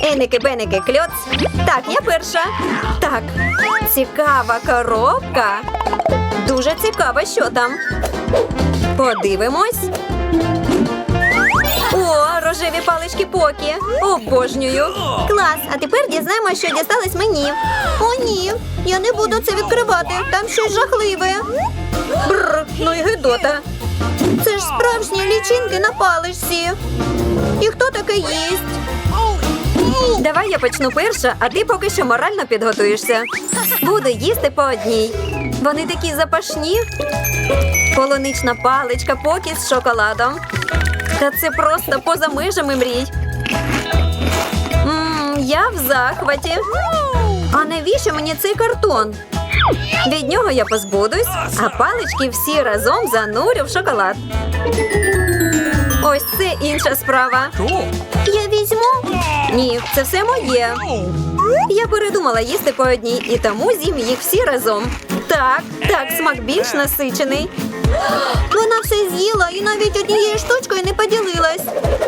Еники, беники, кльоц. Так, я перша. Так, цікава коробка. Дуже цікаво, що там. Подивимось. О, рожеві палички покі. Обожнюю. Клас, а тепер дізнаємося, що дісталось мені. О, ні, я не буду це відкривати. Там щось жахливе. Бррр, ну і гидота. Це ж справжні лічинки на паличці. І хто таке їсть? Я почну перша, а ти поки що морально підготуєшся. Буду їсти по одній. Вони такі запашні. Полунична паличка, поки з шоколадом. Та це просто поза межами мрій. Мм, я в захваті. А навіщо мені цей картон? Від нього я позбудусь, а палички всі разом занурю в шоколад. Ось це інша справа. Я візьму? Ні, це все моє. Я передумала їсти по одній і тому з'їм їх всі разом. Так, так, смак більш насичений. Вона все з'їла і навіть однієї поділилась.